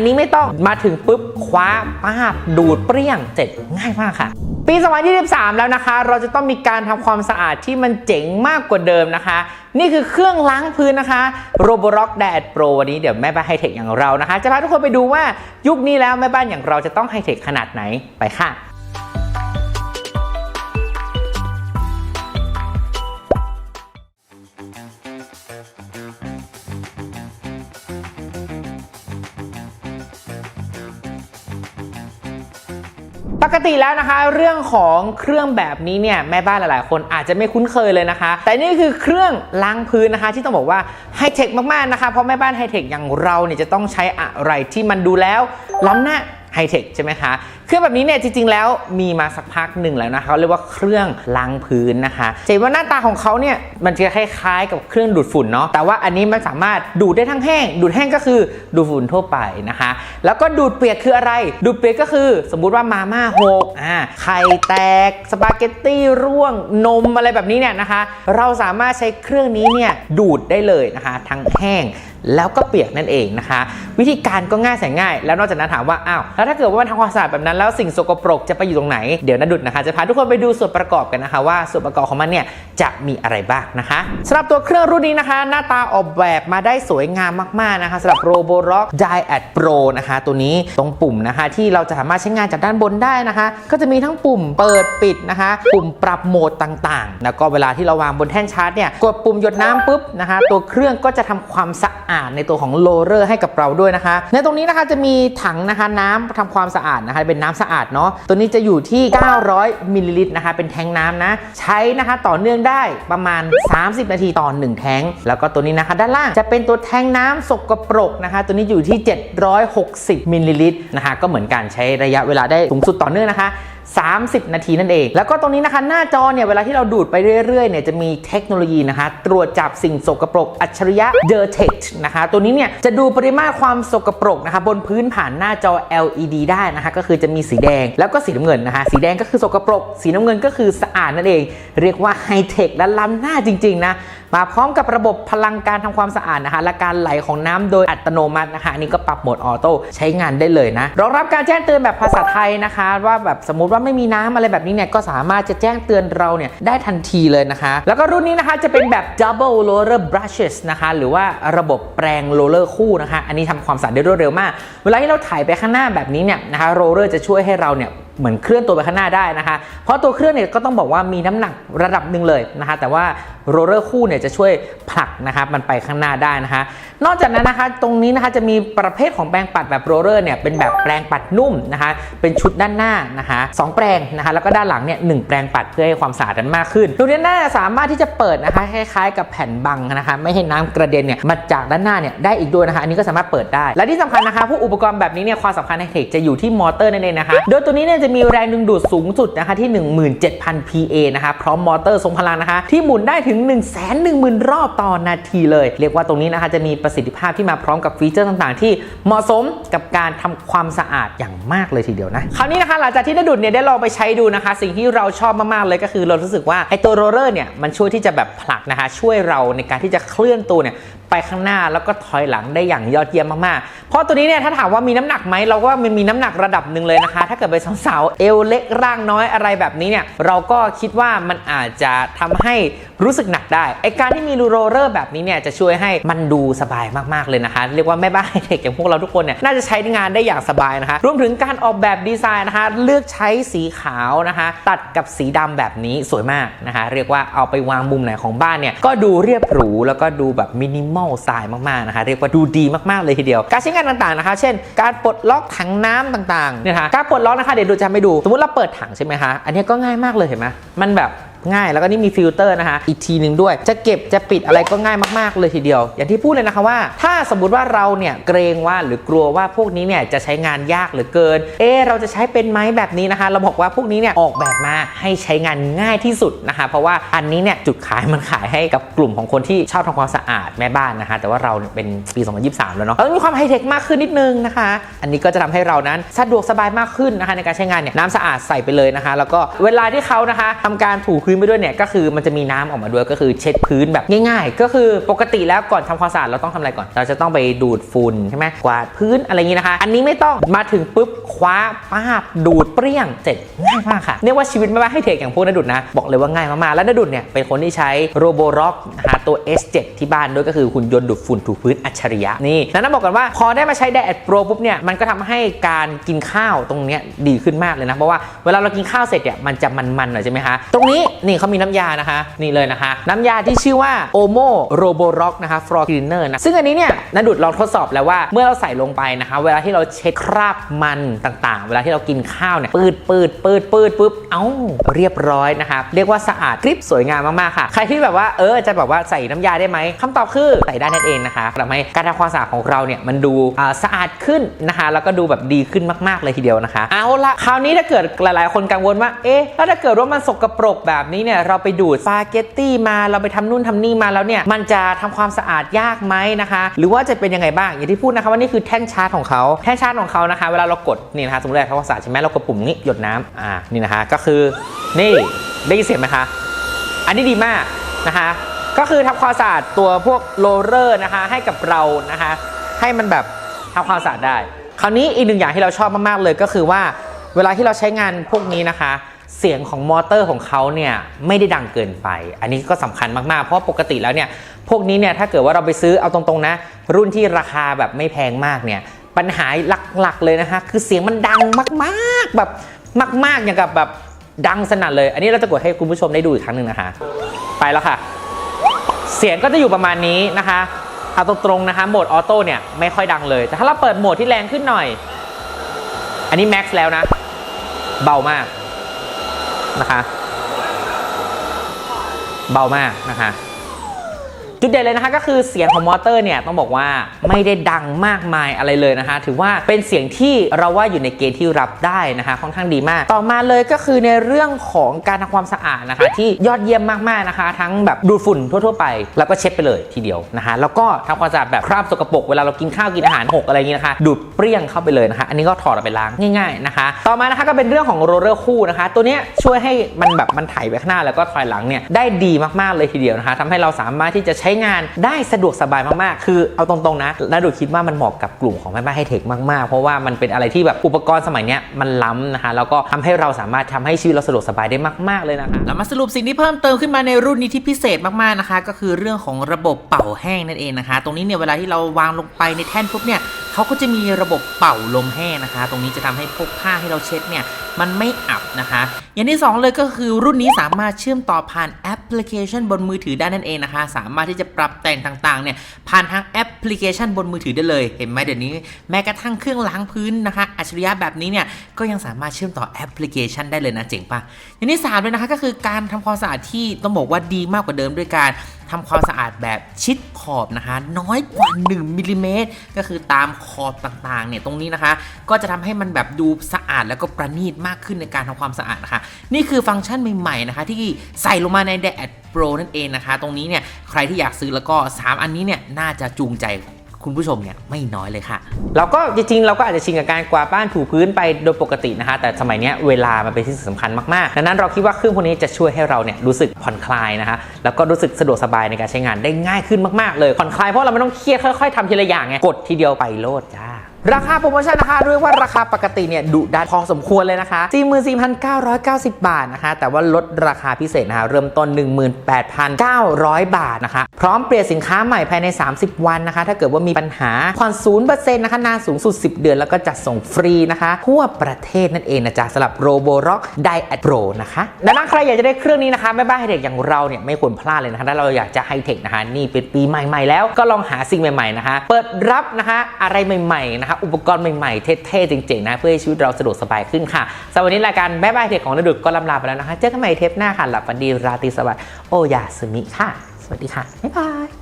นนี้ไม่ต้องมาถึงปุ๊บคว้าป้าบดูดเปรี้ยงเสร็จง่ายมากค่ะ ปี 2023 แล้วนะคะ เราจะต้องมีการทำความสะอาดที่มันเจ๋งมากกว่าเดิมนะคะ นี่คือเครื่องล้างพื้นนะคะ Roborock d a d Pro วันนี้เดี๋ยวแม่บ้านไฮเทคอย่างเรานะคะ จะพาทุกคนไปดูว่ายุคนี้แล้วแม่บ้านอย่างเราจะต้องไฮเทคขนาดไหนไปค่ะ กติแล้วนะคะ เรื่องของเครื่องแบบนี้เนี่ยแม่บ้านหลาย ๆ คนอาจจะไม่คุ้นเคยเลยนะคะ แต่นี่คือเครื่องล้างพื้นนะคะ ที่ต้องบอกว่าไฮเทคมาก ๆ นะคะ เพราะแม่บ้านไฮเทคอย่างเราเนี่ยจะต้องใช้อะไรที่มันดูแล้วล้ำหน้าไฮเทคใช่ไหมคะ เครื่องแบบนี้เนี่ยจริงๆแล้วมีมาสักพักหนึ่งแล้วนะคะเขาเรียกว่าเครื่องล้างพื้นนะคะจะเห็นว่าหน้าตาของเขาเนี่ยมันจะคล้ายๆ กับเครื่องดูดฝุ่นเนาะแต่ว่าอันนี้มันสามารถดูดได้ทั้งแห้ง ดูดแห้งก็คือดูดฝุ่นทั่วไปนะคะ แล้วก็ดูดเปียกคืออะไร ดูดเปียกก็คือ สมมุติว่ามาม่าหกอ่าไข่แตกสปาเกตตี้ร่วงนมอะไรแบบนี้เนี่ยนะคะ เราสามารถใช้เครื่องนี้เนี่ยดูดได้เลยนะคะทั้งแห้งแล้วก็เปียกนั่นเองนะคะ วิธีการก็ง่ายแสนง่าย แล้วนอกจากนั้นถามว่าอ้าวแล้วถ้าเกิดว่ามันทำความสะอาดแบบนั้นแล้วสิ่งสกปรกจะไปอยู่ตรงไหนเดี๋ยวนาดุดนะคะจะพาทุกคนไปดูส่วนประกอบกันนะคะ ว่าส่วนประกอบของมันเนี่ยจะมีอะไรบ้างนะคะสำหรับตัวเครื่องรุ่นนี้นะคะ หน้าตาออกแบบมาได้สวยงามมากๆนะคะสำหรับ Roborock Diad Pro นะคะ ตัวนี้ตรงปุ่มนะคะ ที่เราจะสามารถใช้งานจากด้านบนได้นะคะ ก็จะมีทั้งปุ่มเปิดปิดนะคะ ปุ่มปรับโหมดต่างๆ แล้วก็เวลาที่เราวางบนแท่นชาร์จเนี่ยกดปุ่มหยดน้ำปุ๊บนะคะ ตัวเครื่องก็จะทำความสะอาดในตัวของโลเลอร์ให้กับเราด้วยนะคะ ในตรงนี้นะคะจะมีถังนะคะน้ำทำความสะอาดนะคะเป็นน้ำสะอาดเนาะตัวนี้จะอยู่ที่ 900มิลลิลิตรนะคะเป็นแทงน้ำนะ ใช้นะคะต่อเนื่องได้ประมาณ 30 นาทีต่อ 1 แทงแล้วก็ตัวนี้นะคะ ด้านล่างจะเป็นตัวแทงน้ำสกปรกนะคะ ตัวนี้อยู่ที่ 760มิลลิลิตรนะคะก็เหมือนกันใช้ระยะเวลาได้สูงสุดต่อเนื่องนะคะ 30 นาทีนั่นเอง แล้วก็ตรงนี้นะคะหน้าจอเนี่ยเวลาที่เราดูดไปเรื่อยๆเนี่ยจะมีเทคโนโลยีนะคะ ตรวจจับสิ่งสกปรกอัจฉริยะ Detect นะคะ ตัวนี้เนี่ยจะดูปริมาตรความสกปรกนะคะบนพื้นผ่านหน้าจอ LED ได้นะคะก็คือจะมีสีแดงแล้วก็สีน้ำเงินนะคะ สีแดงก็คือสกปรก สีน้ำเงินก็คือสะอาดนั่นเอง เรียกว่าไฮเทคและล้ำหน้าจริงๆนะ มาพร้อมกับระบบพลังการทำความสะอาดนะคะและการไหลของน้ำโดยอัตโนมัตินะคะอันนี้ก็ปรับโหมดออโต้ใช้งานได้เลยนะรองรับการแจ้งเตือนแบบภาษาไทยนะคะ ว่าแบบสมมุติว่าไม่มีน้ำอะไรแบบนี้เนี่ยก็สามารถจะแจ้งเตือนเราเนี่ยได้ทันทีเลยนะคะ แล้วก็รุ่นนี้นะคะจะเป็นแบบ double roller brushes นะคะหรือว่าระบบแปรงโรลเลอร์คู่นะคะอันนี้ทำความสะอาดได้รวดเร็วมาก เวลาที่เราถ่ายไปข้างหน้าแบบนี้เนี่ยนะคะโรลเลอร์จะช่วยให้เราเนี่ย เหมือนเคลื่อนตัวไปข้างหน้าได้นะคะ เพราะตัวเครื่องเนี่ยก็ต้องบอกว่ามีน้ำหนักระดับหนึ่งเลยนะคะ แต่ว่าโรลเลอร์คู่เนี่ยจะช่วยผลักนะครับมันไปข้างหน้าได้นะคะ นอกจากนั้นนะคะ ตรงนี้นะคะจะมีประเภทของแปรงปัดแบบโรลเลอร์เนี่ยเป็นแบบแปรงปัดนุ่มนะคะเป็นชุดด้านหน้านะคะสองแปรงนะคะแล้วก็ด้านหลังเนี่ยหนึ่งแปรงปัดเพื่อให้ความสะอาดนั้นมากขึ้นตัวนี้น่าสามารถที่จะเปิดนะคะคล้ายๆกับแผ่นบังนะคะไม่ให้น้ำกระเด็นเนี่ยมาจากด้านหน้าเนี่ยได้อีกด้วยนะคะอันนี้ก็สามารถเปิดได้ และที่สำคัญนะคะพวกอุปกรณ์แบบนี้เนี่ยความสำคัญในเทคจะอยู่ที่มอเตอร์นั่นเองนะคะโดยตัวนี้เนี่ยจะมีแรงดึงดูดสูงสุดนะคะที่ 17,000 PA นะคะพร้อมมอเตอร์ทรงพลังนะคะที่หมุนได้ถึง 1 1 0 0 0 0 รอบต่อนาทีเลย เรียกว่าตรงนี้นะคะจะมีประสิทธิภาพที่มาพร้อมกับฟีเจอร์ต่างๆ ที่เหมาะสมกับการทำความสะอาดอย่างมากเลยทีเดียวนะคราวนี้นะคะหลังจากที่ได้ดุดเนี่ยได้ลองไปใช้ดูนะคะ สิ่งที่เราชอบมากๆเลยก็คือเรารู้สึกว่าไอตัวโรลเลอร์เนี่ยมันช่วยที่จะแบบผลักนะคะช่วยเราในการที่จะเคลื่อนตัวเนี่ย ไปข้างหน้าแล้วก็ถอยหลังได้อย่างยอดเยี่ยมมากๆ เพราะตัวนี้เนี่ยถ้าถามว่ามีน้ำหนักไหมเราก็มันมีน้ำหนักระดับหนึ่งเลยนะคะ ถ้าเกิดเป็นสาวๆเอวเล็กร่างน้อยอะไรแบบนี้เนี่ยเราก็คิดว่ามันอาจจะทำให้รู้สึกหนักได้ไอการที่มีรูโรเลอร์แบบนี้เนี่ยจะช่วยให้มันดูสบายมากๆเลยนะคะ เรียกว่าแม่บ้านเด็กอย่างพวกเราทุกคนเนี่ยน่าจะใช้งานได้อย่างสบายนะคะ รวมถึงการออกแบบดีไซน์นะคะ เลือกใช้สีขาวนะคะ ตัดกับสีดำแบบนี้สวยมากนะคะ เรียกว่าเอาไปวางมุมไหนของบ้านเนี่ยก็ดูเรียบหรูแล้วก็ดูแบบมินิมอลสไตล์มากๆนะคะเรียกว่าดูดีมากๆเลยทีเดียว การใช้งานต่างๆนะคะ เช่น การปลดล็อกถังน้ำต่างๆเนี่ยคะการปลดล็อกนะคะเดี๋ยวดูจะไม่ดู สมมติเราเปิดถังใช่ไหมคะอันนี้ก็ง่ายมากเลยเห็นไหมมันแบบ ง่าย แล้วก็นี่มีฟิลเตอร์นะคะอีกทีหนึ่งด้วย จะเก็บจะปิดอะไรก็ง่ายมากๆเลยทีเดียว อย่างที่พูดเลยนะคะว่า ถ้าสมมติว่าเราเนี่ยเกรงว่าหรือกลัวว่าพวกนี้เนี่ยจะใช้งานยากหลือเกิน เอะเราจะใช้เป็นไหมแบบนี้นะคะ เราบอกว่าพวกนี้เนี่ยออกแบบมาให้ใช้งานง่ายที่สุดนะคะ เพราะว่าอันนี้เนี่ยจุดขายมันขายให้กับกลุ่มของคนที่ชอบทำความสะอาดแม่บ้านนะคะ แต่ว่าเราเนี่ยเป็นปี 2023 แล้วเนาะเรามีความไฮเทคมากขึ้นนิดนึงนะคะ อันนี้ก็จะทำให้เรานั้นสะดวกสบายมากขึ้นนะคะในการใช้งานเนี่ยน้ำสะอาดใส่ไปเลยนะคะ แล้วก็เวลาที่เขานะคะทำการถูพื้นไปด้วยเนี่ยก็คือมันจะมีน้ำออกมาด้วยก็คือเช็ดพื้นแบบง่าย ๆ ก็คือปกติแล้วก่อนทำความสะอาดเราต้องทำอะไรก่อน เราจะต้องไปดูดฝุ่นใช่ไหมกวาดพื้นอะไรอย่างนี้นะคะ อันนี้ไม่ต้องมาถึงปุ๊บคว้าป้าบดูดเปรี้ยงเสร็จง่ายมากค่ะเรียกว่าชีวิตแม่บ้าให้เทคอย่างพวกนดุดนะบอกเลยว่าง่ายมากๆแล้วนดุดเนี่ยเป็นคนที่ใช้โรโบร็อกนะคะตัว S7 ที่บ้านด้วยก็คือหุ่นยนต์ดูดฝุ่นถูพื้นอัจฉริยะนี่แล้วต้องบอกกันว่าพอได้มาใช้ d ด d Pro ปุ๊บเนี่ยมันก็ทำให้การกินข้าวตรงเนี้ยดีขึ้นมากเลยนะเพราะว่าเวลาเรากินข้าวเสร็จเนี่ยมันจะมันๆหน่อยใช่ไหมคะตรงนี้นี่เขามีน้ำยานะคะ นี่เลยนะคะ น้ำยาที่ชื่อว่า Omo Robo Rock นะคะ Floor Cleaner นะซึ่งอันนี้เนี่ยนดุดลองทดสอบแล้วว่าเมื่อเราใส่ลงไปนะคะ เวลาที่เราเช็ดคราบมันต่างๆ เวลาที่เรากินข้าวเนี่ยปืดปืดปืดปืดปุ๊บเอ้าเรียบร้อยนะคะเรียกว่าสะอาดคลิปสวยงามมากๆค่ะ ใครที่แบบว่าเออจะแบบว่าใส่น้ำยาได้ไหมคำตอบคือใส่ได้นั่นเองนะคะทำให้การทำความสะอาดของเราเนี่ยมันดูสะอาดขึ้นนะคะ แล้วก็ดูแบบดีขึ้นมากๆเลยทีเดียวนะคะ เอาละคราวนี้ถ้าเกิดหลายๆ คนกังวลว่าเอ๊ะแล้วถ้าเกิดว่ามันสกปรกแบบนี้เนี่ยเราไปดูดสปาเกตตี้มาเราไปทำนู่นทำนี่มาแล้วเนี่ยมันจะทำความสะอาดยากไหมนะคะ หรือว่าจะเป็นยังไงบ้างอย่างที่พูดนะคะว่านี่คือแท่นชาร์จของเขาแท่นชาร์จของเขานะคะ เวลาเรากดนี่นะคะสมมติเราทำความสะอาดใช่ไหมเรากดปุ่มนี้หยดน้ำอ่านี่นะคะก็คือนี่ได้ยินเสียงไหมคะอันนี้ดีมากนะคะ ก็คือทำความสะอาดตัวพวกโรเลอร์นะคะให้กับเรานะคะ ให้มันแบบทำความสะอาดได้ คราวนี้อีกหนึ่งอย่างที่เราชอบมากๆเลยก็คือว่าเวลาที่เราใช้งานพวกนี้นะคะ เสียงของมอเตอร์ของเขาเนี่ยไม่ได้ดังเกินไป อันนี้ก็สำคัญมากๆ เพราะปกติแล้วเนี่ยพวกนี้เนี่ยถ้าเกิดว่าเราไปซื้อเอาตรงๆนะ รุ่นที่ราคาแบบไม่แพงมากเนี่ยปัญหาหลักๆเลยนะคะคือเสียงมันดังมากๆแบบมาก ๆ อย่างกับแบบดังสนั่นเลย อันนี้เราจะกดให้คุณผู้ชมได้ดูอีกครั้งหนึ่งนะคะ ไปแล้วค่ะ เสียงก็จะอยู่ประมาณนี้นะคะเอาตรงๆนะคะโหมดออโต้เนี่ยไม่ค่อยดังเลย แต่ถ้าเราเปิดโหมดที่แรงขึ้นหน่อย อันนี้แม็กซ์แล้วนะ เบามาก นะคะ เบามากนะคะ จุดเด่นเลยนะคะก็คือเสียงของมอเตอร์เนี่ยต้องบอกว่าไม่ได้ดังมากมายอะไรเลยนะคะ ถือว่าเป็นเสียงที่เราว่าอยู่ในเกณฑ์ที่รับได้นะคะค่อนข้างดีมาก ต่อมาเลยก็คือในเรื่องของการทำความสะอาดนะคะ ที่ยอดเยี่ยมมากๆนะคะ ทั้งแบบดูดฝุ่นทั่วๆไป แล้วก็เช็ดไปเลยทีเดียวนะคะแล้วก็ทำความสะอาดแบบคราบสกปรกเวลาเรากินข้าวกินอาหารหกอะไรอย่างนี้นะคะ ดูดเปรี้ยงเข้าไปเลยนะคะ อันนี้ก็ถอดออกไปล้างง่ายๆนะคะ ต่อมานะคะก็เป็นเรื่องของโรลเลอร์คู่นะคะ ตัวเนี้ยช่วยให้มันแบบมันไถไปข้างหน้าแล้วก็ถอยหลังเนี่ยได้ดีมากๆเลยทีเดียวนะคะทำให้เราสามารถที่จะใช้้งานได้สะดวกสบายมากๆ คือเอาตรงๆนะนาดูคิดว่ามันเหมาะกับกลุ่มของแม่บ้านไฮเทคมากๆ เพราะว่ามันเป็นอะไรที่แบบอุปกรณ์สมัยนี้มันล้ำนะคะแล้วก็ทำให้เราสามารถทำให้ชีวิตเราสะดวกสบายได้มากๆเลยนะคะแล้วมาสรุปสิ่งที่เพิ่มเติมขึ้นมาในรุ่นนี้ที่พิเศษมากๆนะคะ ก็คือเรื่องของระบบเป่าแห้งนั่นเองนะคะ ตรงนี้เนี่ยเวลาที่เราวางลงไปในแท่นปุ๊บเนี่ยเขาก็จะมีระบบเป่าลมแห้งนะคะ ตรงนี้จะทำให้พวกผ้าที่เราเช็ดเนี่ยมันไม่อับนะคะ อย่างที่สองเลยก็คือรุ่นนี้สามารถเชื่อมต่อผ่านแอปพลิเคชันบนมือถือได้นั่นเองนะคะ สามารถที่จะปรับแต่งต่างๆเนี่ยผ่านทางแอปพลิเคชันบนมือถือได้เลยเห็นไหมเดี๋ยวนี้ แม้กระทั่งเครื่องล้างพื้นนะคะอัจฉริยะแบบนี้เนี่ยก็ยังสามารถเชื่อมต่อแอปพลิเคชันได้เลยนะเจ๋งปะอย่างที่สามเลยนะคะก็คือการทำความสะอาดที่ต้องบอกว่าดีมากกว่าเดิมด้วยการ ทำความสะอาดแบบชิดขอบนะคะ น้อยกว่า 1มิลลิเมตรก็คือตามขอบต่างๆเนี่ยตรงนี้นะคะ ก็จะทำให้มันแบบดูสะอาดแล้วก็ประณีตมากขึ้นในการทำความสะอาดนะคะนี่คือฟังก์ชันใหม่ๆนะคะ ที่ใส่ลงมาใน d a d Pro นั่นเองนะคะ ตรงนี้เนี่ยใครที่อยากซื้อแล้วก็ 3 อันนี้เนี่ยน่าจะจูงใจ คุณผู้ชมเนี่ยไม่น้อยเลยค่ะ เราก็จริงๆ เราก็อาจจะชินกับการกวาดบ้านถูพื้นไปโดยปกตินะคะ แต่สมัยนี้เวลามันเป็นสิ่งสำคัญมากๆดังนั้นเราคิดว่าเครื่องพวกนี้จะช่วยให้เราเนี่ยรู้สึกผ่อนคลายนะคะแล้วก็รู้สึกสะดวกสบายในการใช้งานได้ง่ายขึ้นมากๆ เลยผ่อนคลายเพราะเราไม่ต้องเครียดค่อยๆทำทีละอย่างไงกดทีเดียวไปโลดจ้า ราคาโปรโมชั่นนะคะด้วยว่าราคาปกติเนี่ยดุดันพอสมควรเลยนะคะ 44,990 บาทนะคะ แต่ว่าลดราคาพิเศษนะคะ เริ่มต้น 18,900 บาทนะคะ พร้อมเปลี่ยนสินค้าใหม่ภายใน 30 วันนะคะ ถ้าเกิดว่ามีปัญหาผ่อน0%นะคะ นานสูงสุด 10 เดือนแล้วก็จัดส่งฟรีนะคะ ทั่วประเทศนั่นเองนะจ๊ะสำหรับ Robo Rock d i a d Pro นะคะดังนั้นใครอยากจะได้เครื่องนี้นะคะแม่บ้านไฮเทคอย่างเราเนี่ยไม่ควรพลาดเลยนะคะถ้าเราอยากจะไฮเทคนะคะนี่เป็นปีใหม่ๆแล้วก็ลองหาสิ่งใหม่ๆนะคะ เปิดรับนะคะอะไรใหม่ๆนะคะอุปกรณ์ใหม่ๆ เท่ๆเจ๋งๆนะเพื่อให้ชีวิตเราสะดวกสบายขึ้นค่ะสำหรับวันนี้รายการแม่บ้านเทคของนดุดก็ลำลาไปแล้วนะคะ เจอกันใหม่เทปหน้าค่ะหลับฝันดีราตรีสวัสดิ์โอยาสึมิค่ะ สวัสดีค่ะบ๊ายบาย